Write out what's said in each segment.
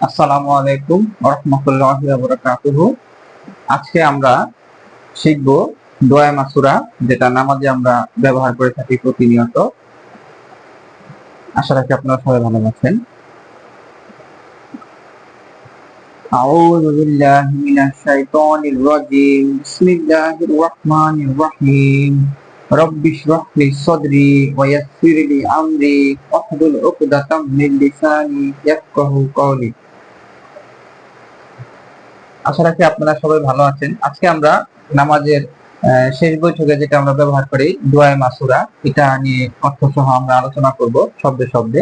আসসালামু আলাইকুম রহমতুল্লাহ বরকাতুহ আজকে আমরা শিখব দোয়া মাসুরা যেটা নামাজে আমরা ব্যবহার করে থাকি প্রতিনিয়ত আশা রাখি আপনারা সবাই ভালো আছেন أعوذ بالله من الشيطان الرجيم بسم الله الرحمن الرحيم رب اشرح لي صدري ويسر لي أمري واحلل عقدة من لساني يفقه قولي আশা রাখি আপনারা সবাই ভালো আছেন। আজকে আমরা নামাজের শেষ বৈঠকে যেটা আমরা ব্যবহার করি দোয়ায় মাসুরা, এটা নিয়ে অর্থ সহ আমরা আলোচনা করব শব্দে শব্দে।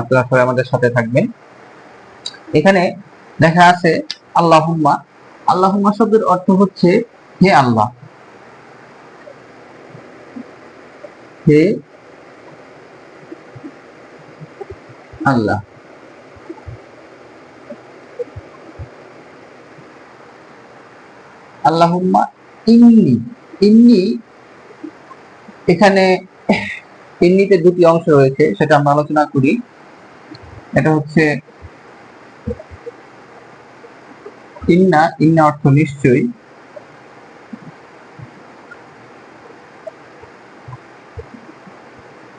আপনারা সবাই আমাদের সাথে থাকবেন। এখানে দেখা আছে, আল্লাহুম্মা। আল্লাহুম্মা শব্দের অর্থ হচ্ছে, হে আল্লাহ। হে আল্লাহ। আল্লাহুম্মা ইন্নি ইন্নি এখানে ইন্নিতে দুটি অংশ রয়েছে, সেটা আমরা আলোচনা করি। এটা হচ্ছে ইন্না ইন্না অর্থ নিশ্চয়ই।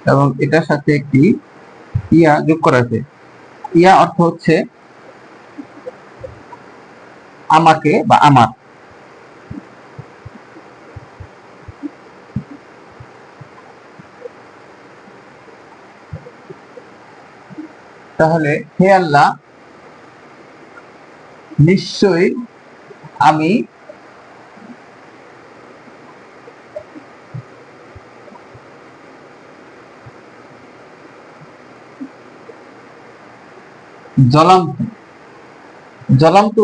এবং এটার সাথে একটি ইয়া যোগ করা আছে। ইয়া অর্থ হচ্ছে আমাকে বা আমার। তাহলে হে আল্লাহ, নিশ্চয়ই আমি জলান্ত জলান্ত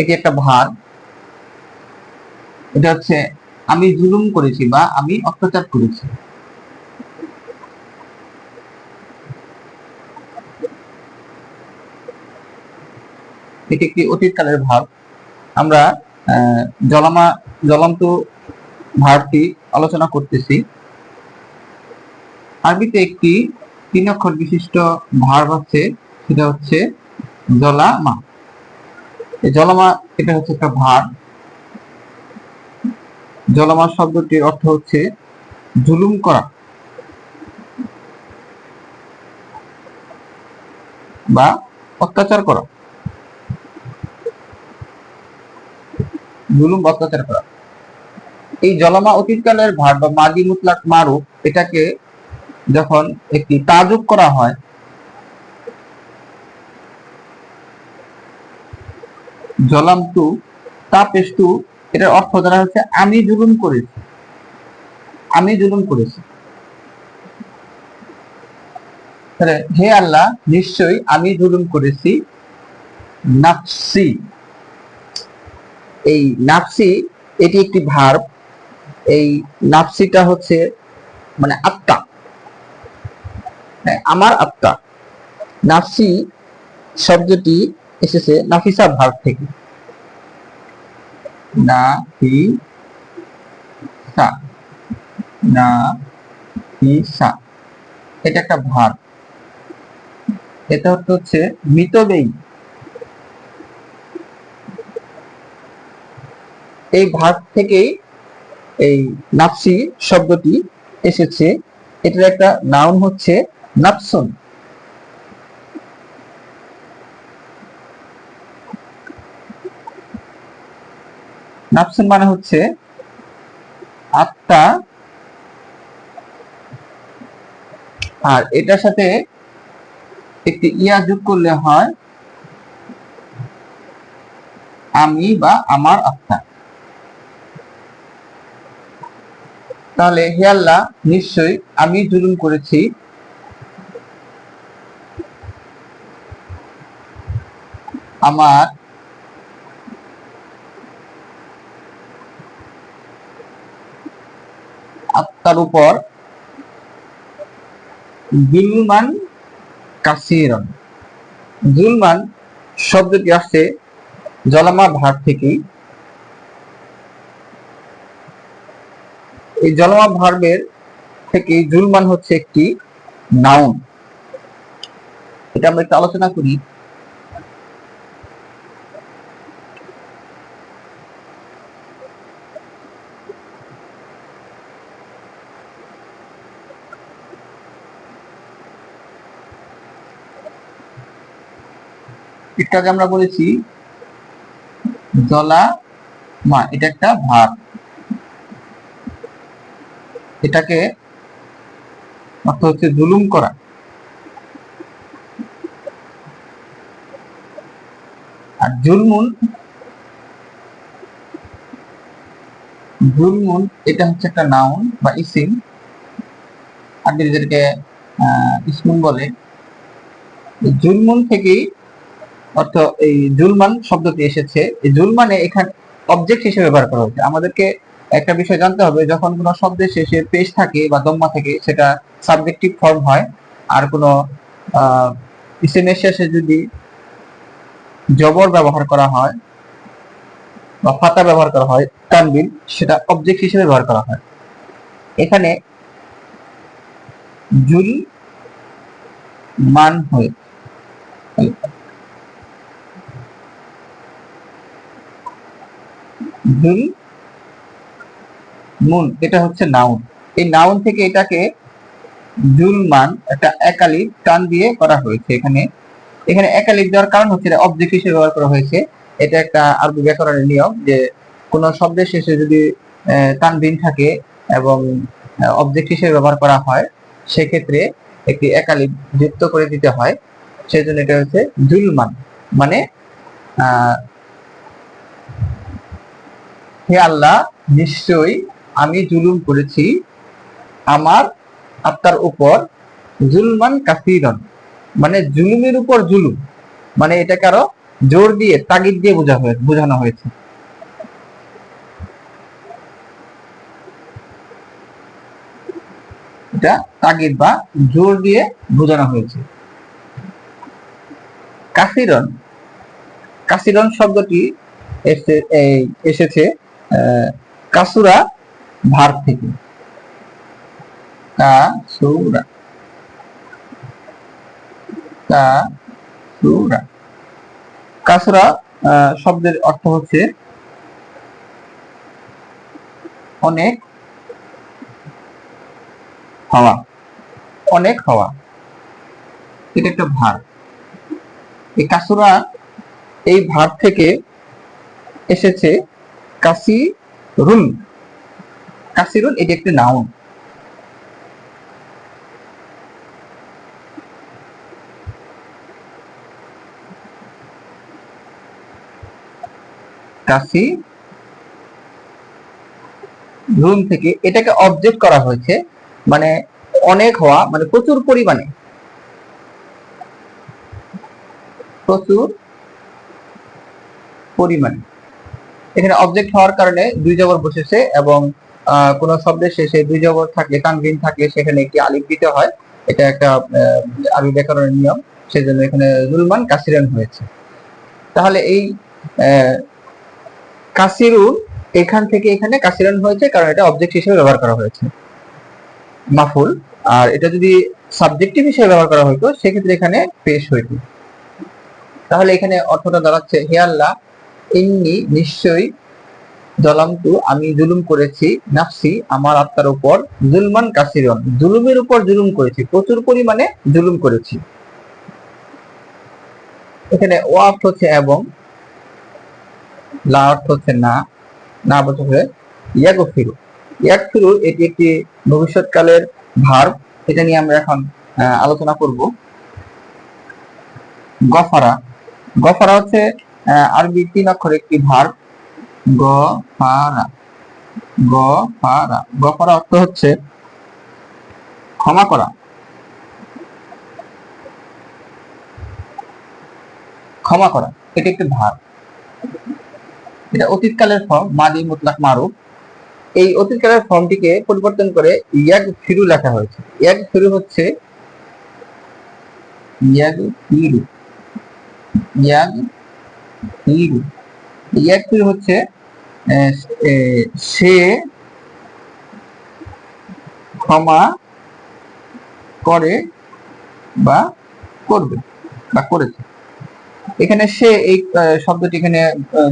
এটি একটা ভার। এটা হচ্ছে আমি জুলুম করেছি বা আমি অত্যাচার করেছি। এটি একটি অতীতকালের ভাব। আমরা জলামা জ্বলন্ত ভাবটি আলোচনা করতেছি। আরবিতে একটি তিন অক্ষর বিশিষ্ট ভার্ব আছে, সেটা হচ্ছে জলামা জলামা এটা হচ্ছে একটা ভার জলামা শব্দটির অর্থ হচ্ছে জুলুম করা বা অত্যাচার করা। জুলুম অত্যাচার করা। এই জলমা অতীতকালের ভার বা মাদি মুতলাক মারু, এটাকে যখন একটি তাজুক করা হয় জলাম জলামতু, তাপেষ্টু, এটার অর্থ দ্বারা হচ্ছে, আমি জুলুম করেছি। আমি জুলুম করেছি। হে আল্লাহ, নিশ্চয়ই আমি জুলুম করেছি, নাফসি। এই নাফসি এটি একটি ভার্ব এই নাফসিটা হচ্ছে মানে আত্মা। হ্যাঁ, আমার আত্মা। নাফসি শব্দটি এসেছে নাফিসা ভার্ব থেকে। না হি সা না হি সা এটা একটা ভার এটা হচ্ছে মৃতদেহী। এই ভাগ থেকেই এই নাফসি শব্দটি এসেছে। এটার একটা নাউন হচ্ছে নাফসুন। নাফসুন মানে হচ্ছে আত্মা আর এটার সাথে একটি ইয়া যোগ করলে হয় আমি বা আমার আত্মা। তাহলে হে আল্লাহ, নিশ্চয়ই আমি জুলুম করেছি। আমার আত্মার উপর জুলমান কাসিরন। জুলমান শব্দটি আসছে জলামা ভাগ থেকেই। এই জলমা ভার্বের থেকে জুলমান হচ্ছে একটি নাউন এটা আমরা একটু আলোচনা করি। আমরা বলেছি জলা মা এটা একটা ভার্ব এটাকে অর্থ হচ্ছে জুলুম করা। আর জুলমুন জুলমুন এটা হচ্ছে একটা নাউন বা ইসিম আহ, ইসমুন বলে। জুলমুন থেকেই অর্থ এই জুলমান শব্দটি এসেছে। এই জুলমানে এখানে অবজেক্ট হিসেবে ব্যবহার করা হয়েছে। আমাদেরকে একটা বিষয় জানতে হবে, যখন কোনো শব্দের শেষে পেশ থাকে বা দম্মা থাকে, সেটা সাবজেক্টিভ ফর্ম হয়। আর কোনো ইসিমের শেষে যদি জবর ব্যবহার করা হয় বা ফাতা ব্যবহার করা হয় তানবিন সেটা অবজেক্ট হিসেবে ব্যবহার করা হয়। এখানে জুল মান হয়ে জুল মুন এটা হচ্ছে নাউন এই নাউন থেকে এটাকে জুলমান, একটা একালিপ, টান দিয়ে করা হয়েছে এখানে। এখানে একালিপ দেওয়ার কারণ হচ্ছে অবজেক্ট হিসেবে ব্যবহার করা হয়েছে। এটা একটা আরবি ব্যাকরণের নিয়ম যে কোন শব্দের শেষে যদি তানবিন থাকে এবং অবজেক্ট হিসেবে ব্যবহার করা হয়, সেক্ষেত্রে একটি একালিপ যুক্ত করে দিতে হয়। সেজন্য এটা হচ্ছে জুলমান। মানে হে আল্লাহ, নিশ্চয়ই আমি জুলুম করেছি, আমার আত্মার উপর জুলমান কাসিরন। মানে জুলুমের উপর জুলুম। মানে এটাকে আরও জোর দিয়ে, তাগিদ দিয়ে বোঝা হয়ে, বোঝানো হয়েছে। এটা তাগিদ বা জোর দিয়ে বোঝানো হয়েছে। কাসিরন কাসিরন শব্দটি এসেছে কাসুরা ভার থেকে। কাসুরা কাসুরা কাসুরা আহ, শব্দের অর্থ হচ্ছে অনেক হওয়া। অনেক হওয়া। এটা একটা ভার। এই কাসুরা এই ভার থেকে এসেছে কাসিরুন কাসিরুন এটি একটি নাউন কাসি রুম থেকে এটাকে অবজেক্ট করা হয়েছে মানে অনেক হওয়া মানে প্রচুর পরিমাণে। প্রচুর পরিমাণে। এখানে অবজেক্ট হওয়ার কারণে দুই জবর বসেছে এবং কোনো শব্দের শেষে দুই জবর থাকলে তানবিন থাকলে সেখানে একটি আলিফ দিতে হয়। এটা একটা আরবি ব্যাকরণের নিয়ম। সেজন্য এখানে জুলমান কাসিরান হয়েছে। তাহলে এই আহ, কাসিরুন এখান থেকে এখানে কাসিরান হয়েছে কারণ এটা অবজেক্ট হিসেবে ব্যবহার করা হয়েছে। মাফুল। আর এটা যদি সাবজেক্টিভ হিসেবে ব্যবহার করা হতো সেক্ষেত্রে এখানে পেশ হইতো। তাহলে এখানে অর্থটা দাঁড়াচ্ছে হে আল্লাহ ইন্নি নিশ্চয়ই জলামতু আমি জুলুম করেছি, নাফসি, আমার আত্মার উপর জুলমান কাসিরন, জুলুমের উপর জুলুম করেছি, প্রচুর পরিমাণে জুলুম করেছি। এখানে ও অর্থ হচ্ছে এবং, লা অর্থ হচ্ছে না না বলতে হবে ইয়াগফিরু। ইয়াগফিরু, এটি একটি ভবিষ্যৎকালের ভার, এটা নিয়ে আমরা এখন আলোচনা করব। গফারা গফারা হচ্ছে আরবি তিন অক্ষর একটি ভার। গফারা। গফারা। গফারা অর্থ হচ্ছে ক্ষমা করা। ক্ষমা করা। এটি একটি ভার এটা অতীতকালের ফর্ম, মাদি, মুতলাক, মারুফ। এই অতীতকালের ফর্মটিকে পরিবর্তন করে ইয়াগ ফিরু লেখা হয়েছে। ইয়াগ ফিরু হচ্ছে ইয়াগ ফিরু। ইয়াগ ফিরু। ইয়াগ ফিরু হচ্ছে সে ক্ষমা করে বা করবে বা করেছে। এখানে সে এই শব্দটি এখানে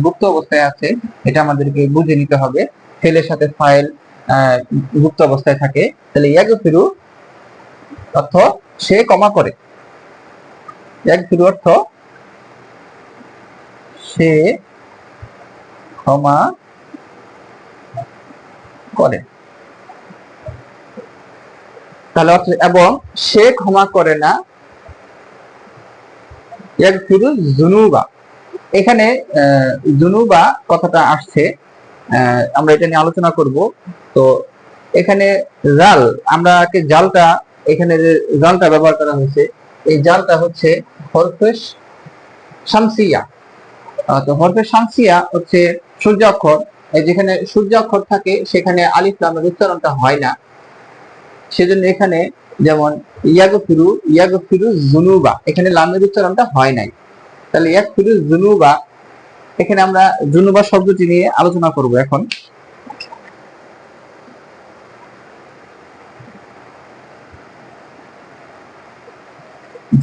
গুপ্ত অবস্থায় আছে, এটা আমাদেরকে বুঝে নিতে হবে। ফেলের সাথে ফাইল গুপ্ত অবস্থায় থাকে। তাহলে ইয়াগ ফিরু অর্থ সে ক্ষমা করে। ইয়াগ ফিরু অর্থ সে ক্ষমা করে। তাহলে এবং সে ক্ষমা করে না। জুনুবা এখানে জুনুবা কথাটা আসছে। আমরা এটা নিয়ে আলোচনা করব। তো এখানে জাল আমরা জালটা, এখানে যে জালটা ব্যবহার করা হয়েছে, এই জালটা হচ্ছে হরফেশ শামসিয়া। তো হরফেশ শামসিয়া হচ্ছে সূর্য অক্ষর যেখানে সূর্য অক্ষর থাকে, সেখানে আলিফ লামের উচ্চারণটা হয় না। সেজন্য এখানে যেমন ইয়াগো ফিরু ইয়াগো ফিরু জুনুবা এখানে লামের উচ্চারণটা হয় নাই। তাহলে ইয়াগ ফিরু জুনুবা এখানে আমরা জুনুবা শব্দটি নিয়ে আলোচনা করব এখন।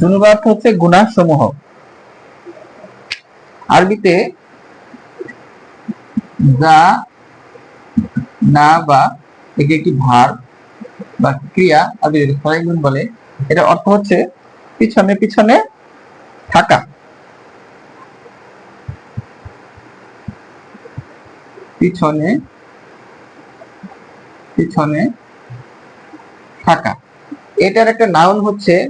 জুনুবা অর্থ হচ্ছে গুনাহ সমূহ আরবিতে বলে এটা অর্থ হচ্ছে পিছনে পিছনে থাকা। পিছনে পিছনে থাকা। এটার একটা নাউন হচ্ছে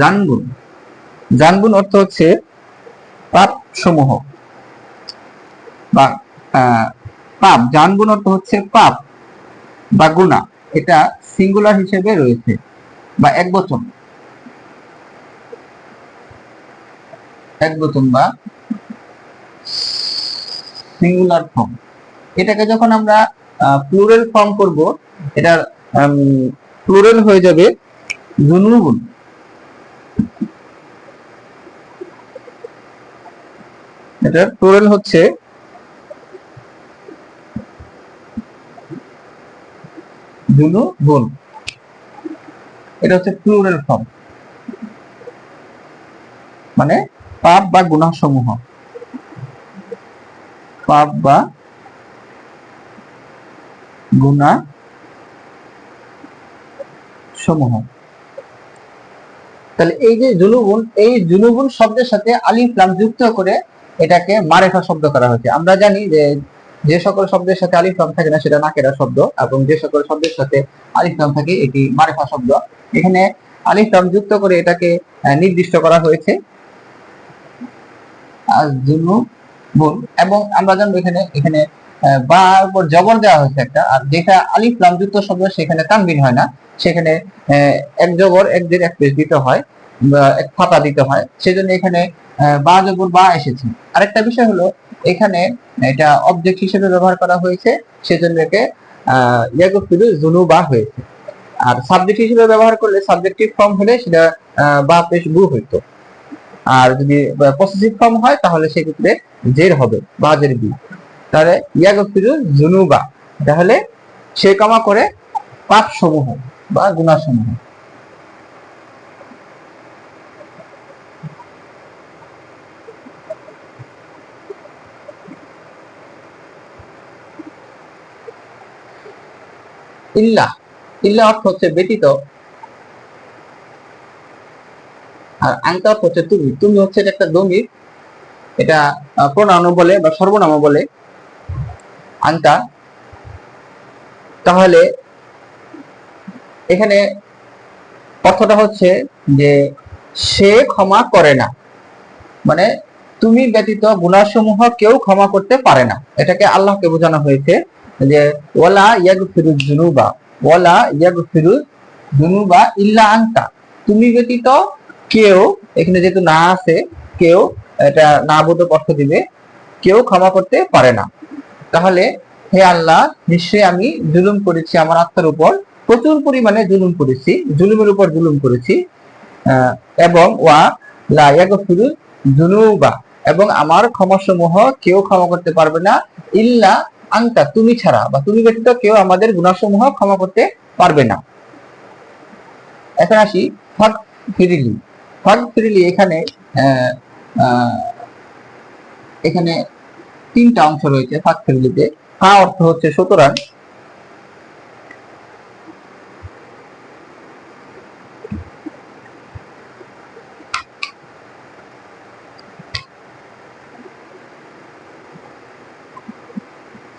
জানগুন জানগুন অর্থ হচ্ছে পাপ সমূহ বা পাপ। জানগুন অর্থ হচ্ছে পাপ বা গুণা এটা সিঙ্গুলার হিসেবে রয়েছে বা এক বচন। এক বচন বা সিঙ্গুলার ফর্ম এটাকে যখন আমরা প্লুরাল ফর্ম করব, এটার প্লুরাল হয়ে যাবে জুনুবুন। এটার প্লুরাল হচ্ছে এটা হচ্ছে প্লুরাল ফর্ম মানে পাপ বা গুনাহ সমূহ পাপ বা গুনাহ সমূহ তাহলে এই যে জুনুগুন এই জুনুগুন শব্দের সাথে আলিফ লাম যুক্ত করে এটাকে মারেফা শব্দ করা হয়েছে। আমরা জানি যে যে সকল শব্দের সাথে আলিফ লাম থাকে না, সেটা নাকেরা শব্দ, এবং যে সকল শব্দের সাথে আলিফ লাম থাকে, এটি মারেফা শব্দ। এখানে আলিফ লাম যুক্ত করে এটাকে নির্দিষ্ট করা হয়েছে। এবং আমরা জানব এখানে এখানে বা উপর জবর দেওয়া হয়েছে একটা, আর যেটা আলিফ লাম যুক্ত শব্দ, সেখানে তানবিন হয় না। সেখানে এক জবর, এক দের এক পেশ দিতে হয়। ফাতা দিতে হয়, সেজন্য এখানে বা জবর বা এসেছে। আরেকটা বিষয় হলো, এখানে এটা অবজেক্ট হিসেবে ব্যবহার করা হয়েছে, সেজন্য একে জুনু বা হয়েছে। আর সাবজেক্ট হিসেবে ব্যবহার করলে সাবজেক্টিভ ফর্ম হলে সেটা বা পেশ বু হইতো। আর যদি পসেসিভ ফর্ম হয়, তাহলে সেক্ষেত্রে জের হবে, বা জের বি। তাহলে ইয়াগফিরু জুনুবা তাহলে সে কামা করে পাপ সমূহ বা গুনাহ ইল্লা ইল্লা অর্থ হচ্ছে ব্যতীত। আর আংটা অর্থ হচ্ছে তুমি। তুমি হচ্ছে এটা একটা দমির এটা প্রণাম বলে বা সর্বনাম বলে। আংটা তাহলে এখানে অর্থটা হচ্ছে যে সে ক্ষমা করে না। মানে তুমি ব্যতীত গুণাসমূহ কেউ ক্ষমা করতে পারে না। এটাকে আল্লাহকে বোঝানো হয়েছে। যে ওয়ালা ইয়াগফিরু জুনুবা ওয়ালা ইয়াগফিরু জুনুবা ইল্লা আনতা। তুমি ব্যতীত কেউ, এখানে যেহেতু না আছে, কেউ এটা না অর্থ দিবে, কেউ ক্ষমা করতে পারে না। তাহলে হে আল্লাহ, নিশ্চয়ই আমি জুলুম করেছি আমার আত্মার উপর, প্রচুর পরিমাণে জুলুম করেছি, জুলুমের উপর জুলুম করেছি। এবং ওয়া লা ইয়াগফিরু জুনুবা এবং আমার ক্ষমাসমূহ কেউ ক্ষমা করতে পারবে না, ইল্লা আংতা তুমি ছাড়া বা তুমি ব্যতীত কেউ আমাদের গুণাসমূহ ক্ষমা করতে পারবে না। এখন আসি ফাক ফিরিলি। ফাক ফিরিলি এখানে এখানে তিনটা অংশ রয়েছে ফাঁক ফিরিলিতে। হা অর্থ হচ্ছে সুতরাং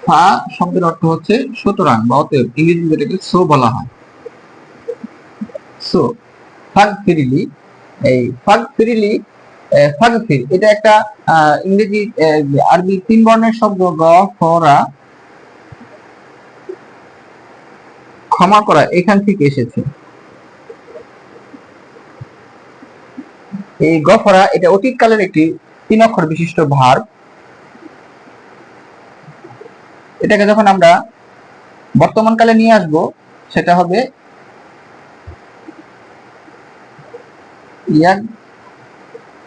ফা শব্দের অর্থ হচ্ছে সুতরাং বা অতএব ইংরেজি যেটাকে সো বলা হয়। সো, ফাগ ফিরিলি, এই ফাগ ফিরিলি ফাগ ফির, এটা একটা ইংরেজি আরবি তিন বর্ণের শব্দ গ ফরা ক্ষমা করা এখান থেকে এসেছে। এই গফরা এটা অতীতকালের একটি তিন অক্ষর বিশিষ্ট ভার। এটাকে যখন আমরা বর্তমান কালে নিয়ে আসব, সেটা হবে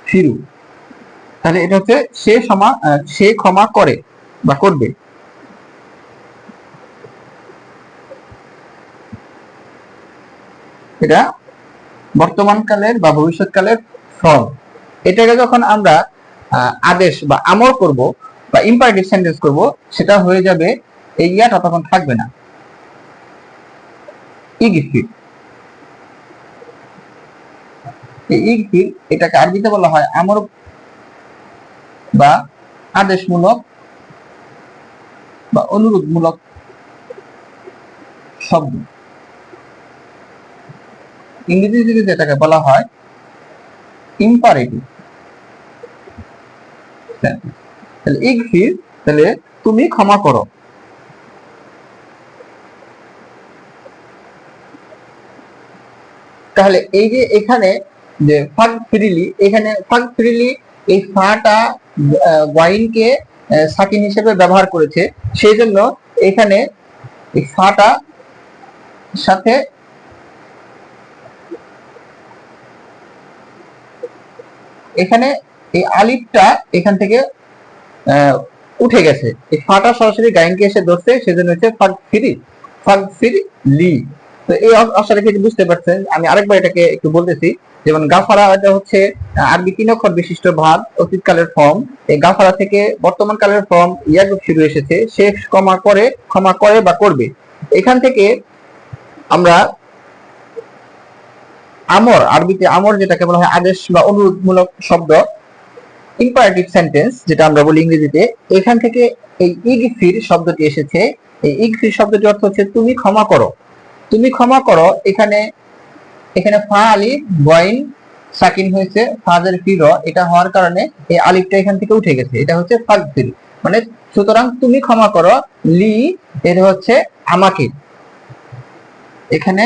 ফিরু তাহলে এটা হচ্ছে সে ক্ষমা সে ক্ষমা করে বা করবে। এটা বর্তমান কালের বা ভবিষ্যৎ কালের ফল। এটাকে যখন আমরা আদেশ বা আমর করব বা ইম্পারেটিভ সেন্টেন্স করব, সেটা হয়ে যাবে এই ইয়াটা তখন থাকবে না। ইগফির এটাকে আরবিতে বলা হয় আমর বা আদেশমূলক বা অনুরোধমূলক শব্দ। যেটাকে বলা হয় ইম্পারেটিভ তাহলে ইগফির তাহলে তুমি ক্ষমা করো। তাহলে এই যে এখানে যে ফাগ ফ্রিলি, এখানে ফাগ ফ্রিলি এই ফাটা ওয়াইনকে সাকিন হিসেবে ব্যবহার করেছে। সেই জন্য এখানে এই ফাটা সাথে এখানে এই আলিফটা এখান থেকে উঠে গেছে। এই ফাটা সরাসরি গাইনকে এসে ধরছে, সেজন্য হচ্ছে ফাগ ফিরি ফাগ ফিরি লি। তো এই অংশটা বুঝতে পারছেন? আমি আরেকবার এটাকে একটু বলতেছি, যেমন গাফারা এটা হচ্ছে আরবি তিন অক্ষর বিশিষ্ট ভাব অতীতকালের ফর্ম। এই গাফারা থেকে বর্তমান কালের ফর্ম ইয়াগুব শুরু এসেছে, সে ক্ষমা করে ক্ষমা করে বা করবে। এখান থেকে আমরা আমর, আরবিতে আমর যেটাকে বলা হয় আদেশ বা অনুরোধমূলক শব্দ ইম্পারেটিভ সেন্টেন্স যেটা আমরা বলি ইংরেজিতে, এখান থেকে এই ইগফির শব্দটি এসেছে। এই ইগফির শব্দটি অর্থ হচ্ছে তুমি ক্ষমা করো। তুমি ক্ষমা করো, এখানে এখানে ফা আলি, বয়েন, সাকিন হয়েছে ফাজের ফির এটা হওয়ার কারণে এই আলিফটা এখান থেকে উঠে গেছে। এটা হচ্ছে ফাগফির মানে সুতরাং তুমি ক্ষমা করো, লি এর হচ্ছে আমাকে। এখানে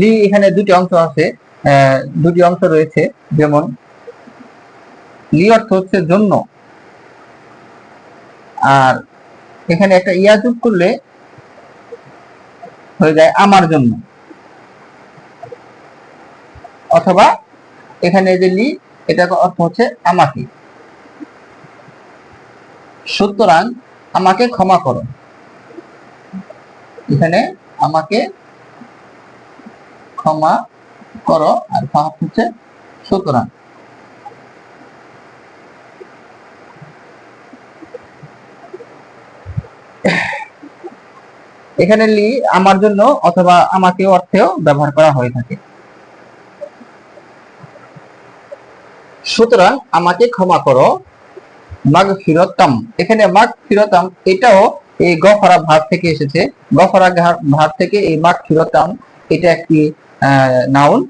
লি এখানে দুটি অংশ আছে দুটি অংশ রয়েছে, যেমন লি অর্থ হচ্ছে জন্য। আর এখানে একটা ইয়া যোগ করলে হয়ে যায় আমার জন্য। অথবা এখানে যে লি এটা অর্থ হচ্ছে আমাকে। সুতরাং আমাকে ক্ষমা করো। এখানে আমাকে ক্ষমা করো আর ফাহাদ হচ্ছে সুতরাং। এখানে লি আমার জন্য অথবা আমাকে অর্থেও ব্যবহার করা হয়ে থাকে। সুতরাং আমাকে ক্ষমা করো। মাগ ফিরতাম এখানে মাগ ফিরতাম এটাও এই গফরা ভাব থেকে এসেছে। গফরা ভাব থেকে এই মাগ ফিরতাম এটা একটি নাউন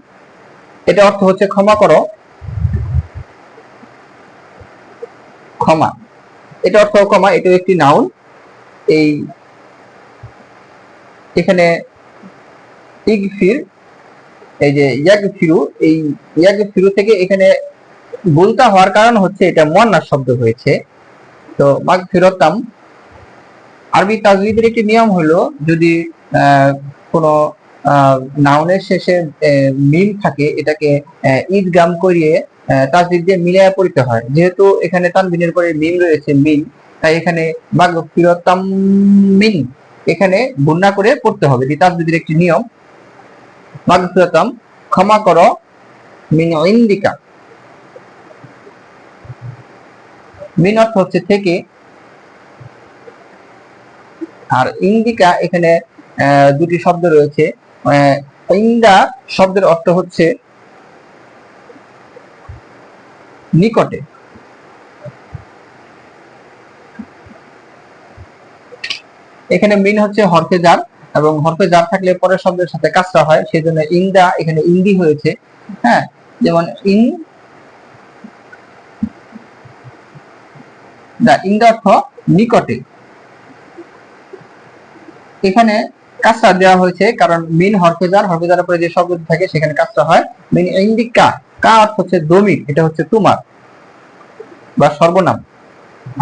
এটা অর্থ হচ্ছে ক্ষমা করো। ক্ষমা। এটা অর্থ ক্ষমা এটা একটি নাউন এই এখানে ইগফির, এই যে এই থেকে এখানে গুলতা হওয়ার কারণ হচ্ছে এটা শব্দ হয়েছে। তো আরবি তাজবিদের একটি নিয়ম হলো যদি কোনো নাউনের শেষে মিম থাকে, এটাকে ঈদগাম করিয়ে তাজবিদ দিয়ে মিলাইয়া পড়তে হয়। যেহেতু এখানে তানবিনের পরে মিম রয়েছে মিন তাই এখানে মাগ ফিরতাম মিন এখানে গুণনা করে পড়তে হবে। তাজবিদের একটি নিয়ম মাগ ফিরতাম ক্ষমা করো মিন ইন্দিকা। মিন অর্থ হচ্ছে থেকে। আর ইন্দিকা এখানে দুটি শব্দ রয়েছে। ইন্দা শব্দের অর্থ হচ্ছে নিকটে। এখানে মিন হচ্ছে হরফে জার এবং হরফে জার থাকলে পরের শব্দের সাথে কাজটা হয় সেই জন্য ইংদা এখানে ইন্দি হয়েছে হ্যাঁ? যেমন ইন দা ইংদা অর্থ নিকটে। এখানে কাজটা দেওয়া হয়েছে কারণ মিন হরফেজার হরফেজার উপরে যে শব্দ থাকে সেখানে কাজটা হয়। মিন ইন্দিকা কা অর্থ হচ্ছে দমির এটা হচ্ছে তোমার বা সর্বনাম।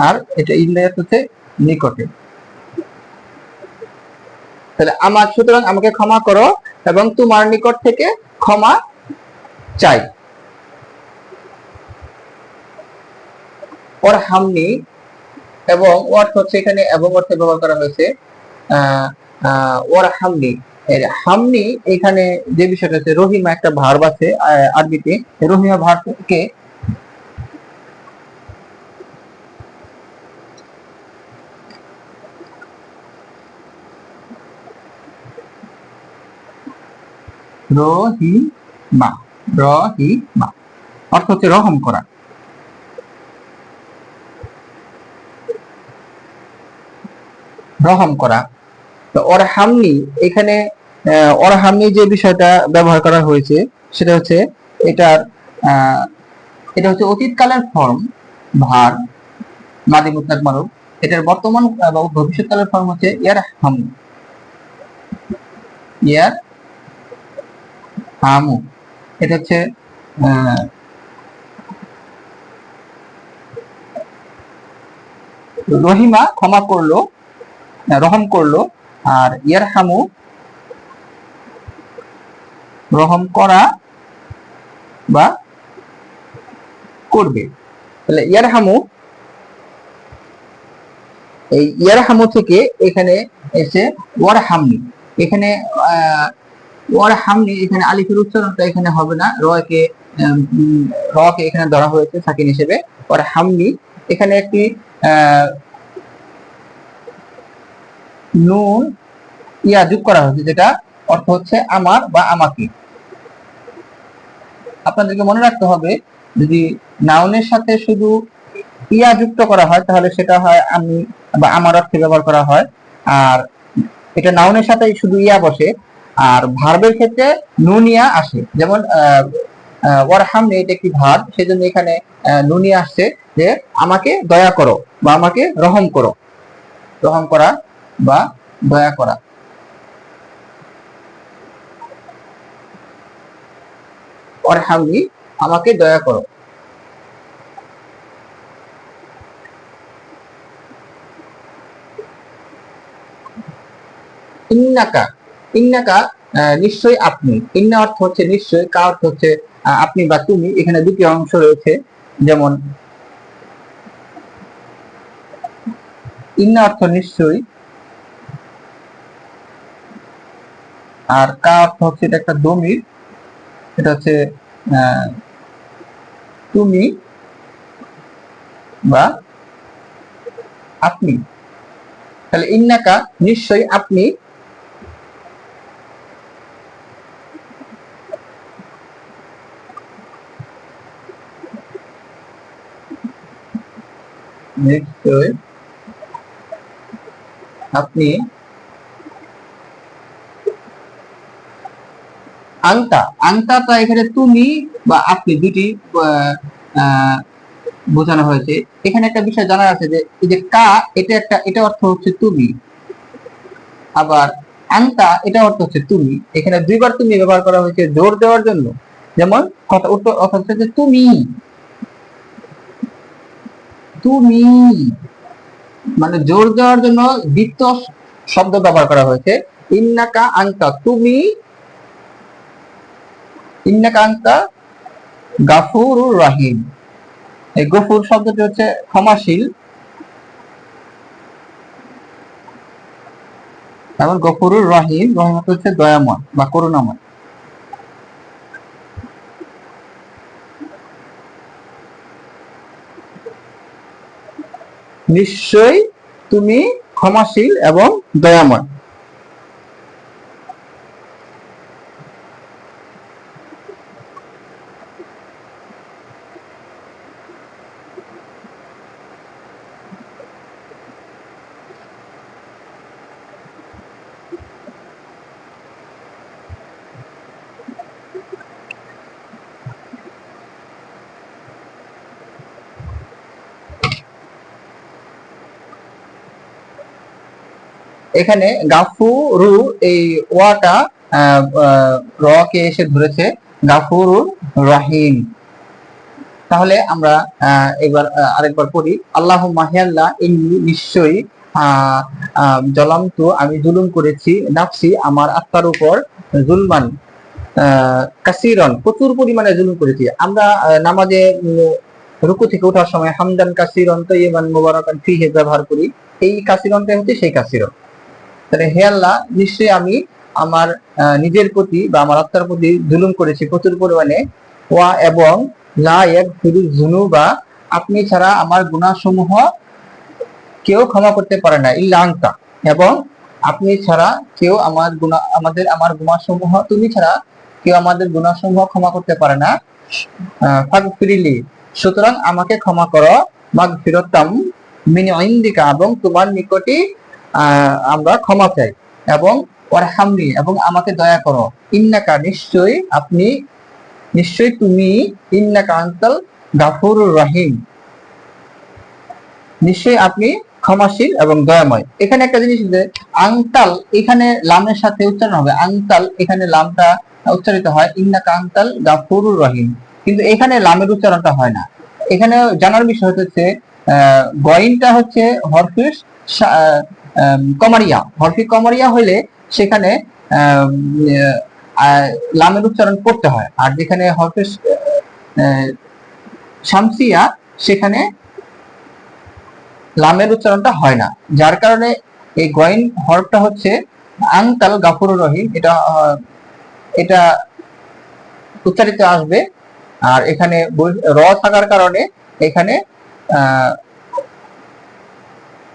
আর এটা ইন্দিয়া হচ্ছে নিকটে। তাহলে আমার, সুতরাং আমাকে ক্ষমা করো এবং তোমার নিকট থেকে ক্ষমা চাই। ওর হামনি এবং অর্থ হচ্ছে এখানে এবং অর্থে ব্যবহার করা হয়েছে ওর হামনি হামনি এখানে যে বিষয়টা আছে, রহিমা একটা ভার্ব আছে আরবিতে। রহিমা ভার্বকে রহিমা রহিমা। অর্থ হচ্ছে রহম করা। রহম করা। তো ওর হামনি এখানে আহ, ওর হামনি যে বিষয়টা ব্যবহার করা হয়েছে সেটা হচ্ছে এটার এটা হচ্ছে অতীতকালের ফর্ম ভার মাদি মুতলাক মারুফ। এটার বর্তমান এবং ভবিষ্যৎকালের ফর্ম হচ্ছে ইয়ার হামনি ইয়ার হামু এটা হচ্ছে রহিমা ক্ষমা করল, রহম করল, আর ইয়ারহামু রহম করা বা করবে। তাহলে ইয়ার হামু এই ইয়ার হামু থেকে এখানে এসে ওয়ারহামনি এখানে আহ, ওয়ারহামনি এখানে আলিফের উচ্চারণটা এখানে হবে না। রকে রকে এখানে ধরা হয়েছে সাকিন হিসেবে। ওয়ারহামনি এখানে একটি নুন ইয়া যোগ করা হয়েছে যেটা অর্থ হচ্ছে আমার বা আমাকে। আপনাদেরকে মনে রাখতে হবে যদি নাউনের সাথে শুধু ইয়া যুক্ত করা হয় তাহলে সেটা হয় আমি বা আমার অর্থে ব্যবহার করা হয়। আর এটা নাউনের সাথে শুধু ইয়া বসে আর ভার্বের ক্ষেত্রে নুনিয়া আসে। যেমন ওয়ারহামনি এটা একটি ভার্ব সেজন্য এখানে আহ, নুন আসছে যে আমাকে দয়া করো বা আমাকে রহম করো। রহম করা বা দয়া করা। অরহামনি আমাকে দয়া করো। ইন্নাকা ইন্নাকা নিশ্চয়ই আপনি। ইন্না অর্থ হচ্ছে নিশ্চয় কা অর্থ হচ্ছে আপনি বা তুমি। এখানে দুটি অংশ রয়েছে, যেমন ইন্না অর্থ নিশ্চয়ই, আর কা অর্থ হচ্ছে এটা একটা দমির, এটা হচ্ছে তুমি বা আপনি। তাহলে ইন্নাকা, নিশ্চয়ই আপনি নিশ্চয় আপনি আংতা আংতাটা এখানে তুমি বা আপনি দুটি বোঝানো হয়েছে। এখানে একটা বিষয় জানা আছে যে যে কা, এটা একটা, এটা অর্থ হচ্ছে তুমি। আবার আংতা এটা অর্থ হচ্ছে তুমি। এখানে দুইবার তুমি ব্যবহার করা হয়েছে জোর দেওয়ার জন্য। যেমন, কথা উত্তর অর্থ হচ্ছে যে তুমি। তুমি মানে জোর দেওয়ার জন্য দ্বিত্ব শব্দ ব্যবহার করা হয়েছে। ইন্নাকা আংতা তুমি ইন্নাকা আংতা গাফুরুর রাহিম। এই গফুর শব্দটি হচ্ছে ক্ষমাশীল। এবং গফুরুর রহিম রহিম হচ্ছে দয়াময় বা করুণাময়। নিশ্চয়ই তুমি ক্ষমাশীল এবং দয়াময়। এখানে গাফুরু এই ওয়াটা আহ, আহ, র কে এসে ধরেছে। গাফুরুর রহিম। তাহলে আমরা এবার আরেকবার পড়ি। আল্লাহ মাহিয়াল্লাহ ইন্নি নিশ্চয়ই আহ, আমি জুলুম করেছি নাফসি আমার আত্মার উপর জুলমান কাসিরন প্রচুর পরিমাণে জুলুম করেছি। আমরা নামাজে রুকু থেকে ওঠার সময় হামদান কাসিরন তৈবান মুবারাকান ফিহে ব্যবহার করি। এই কাসিরনটা হচ্ছে সেই কাসিরন। তাহলে হে আল্লাহ নিশ্চয়ই আমি আমার নিজের প্রতি বা আমার আত্মার প্রতি জুলুম করেছি প্রচুর পরিমাণে। ওয়া এবং লা ইয়াগফিরু যুনুবা আপনি ছাড়া আমার গুনাহসমূহ কেউ ক্ষমা করতে পারে না ইল্লা এবং আপনি ছাড়া কেউ আমার গুনাহ আমাদের আমার গুনাহসমূহ তুমি ছাড়া কেউ আমাদের গুনাহসমূহ ক্ষমা করতে পারে না। ফাগফিরিলি সুতরাং আমাকে ক্ষমা করো। মাগফিরাতাম মিনি ইনদিকা এবং তোমার নিকটে আহ, আমরা ক্ষমা চাই এবং ওয়ারহামনি এবং আমাকে দয়া করো। ইন্নাকা নিশ্চয়ই আপনি নিশ্চয়ই তুমি ইন্নাকা আনতাল গাফুরুর রহিম। নিশ্চয়ই আপনি ক্ষমাশীল এবং দয়াময়। এখানে একটা জিনিস যে আংতাল এখানে লামের সাথে উচ্চারণ হবে। আংতাল এখানে লামটা উচ্চারিত হয় ইন্নাকা আংতাল গাফুরুর রহিম। কিন্তু এখানে লামের উচ্চারণটা হয় না। এখানে জানার বিষয় হচ্ছে আহ, গয়নটা হচ্ছে হরফিস কমারিয়া হরফি কমারিয়া হইলে সেখানে লামের উচ্চারণ করতে হয়। আর যেখানে হরফিস আহ, শামসিয়া সেখানে লামের উচ্চারণটা হয় না। যার কারণে এই গয়েন হরফটা হচ্ছে আংতাল গাফুরুর রহিম। এটা এটা উচ্চারিত আসবে। আর এখানে র থাকার কারণে এখানে আহ,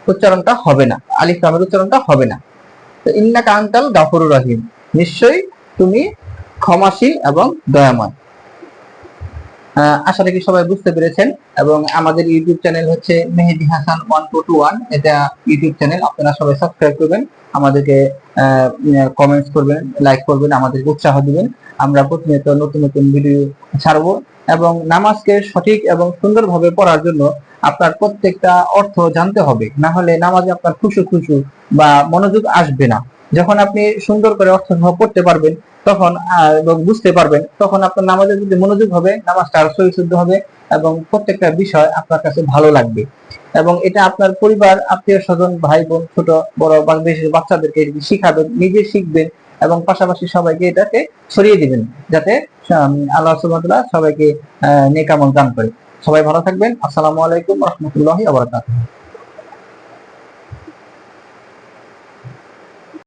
উচ্চারণটা হবে না। আলিফ লামের উচ্চারণটা হবে না। তো ইন্নাকা কান্তাল গাফুরুর রহিম। নিশ্চয়ই তুমি ক্ষমাশীল এবং দয়াময়। আশা রাখি সবাই বুঝতে পেরেছেন। এবং আমাদের ইউটিউব চ্যানেল হচ্ছে Mehedi Hasan one two two one এটা ইউটিউব চ্যানেল, আপনারা সবাই সাবস্ক্রাইব করবেন, আমাদেরকে কমেন্টস করবেন লাইক করবেন, আমাদেরকে উৎসাহ দিবেন। আমরা প্রতিনিয়ত নতুন নতুন ভিডিও ছাড়বো। এবং নামাজকে সঠিক এবং সুন্দরভাবে পড়ার জন্য আপনার প্রত্যেকটা অর্থ জানতে হবে। না হলে নামাজে আপনার খুশু খুশু বা মনোযোগ আসবে না। যখন আপনি সুন্দর করে অর্থ সহ পড়তে পারবেন তখন বুঝতে পারবেন তখন আপনার নামাজের প্রতি মনোযোগ হবে নামাজটা আরও শুদ্ধ হবে এবং প্রত্যেকটা বিষয় আপনার কাছে ভালো লাগবে। এবং এটা আপনার পরিবার আত্মীয় স্বজন ভাই বোন ছোট বড় বা বিশেষ বাচ্চাদেরকে শিখাবেন নিজে শিখবেন এবং পাশাপাশি সবাইকে এটাকে ছড়িয়ে দিবেন যাতে আল্লাহ সুবহানাহু সবাইকে আহ, নেক দান করে। সবাই ভালো থাকবেন। আসসালামু আলাইকুম রহমতুল্লাহি আবরাকাতুহু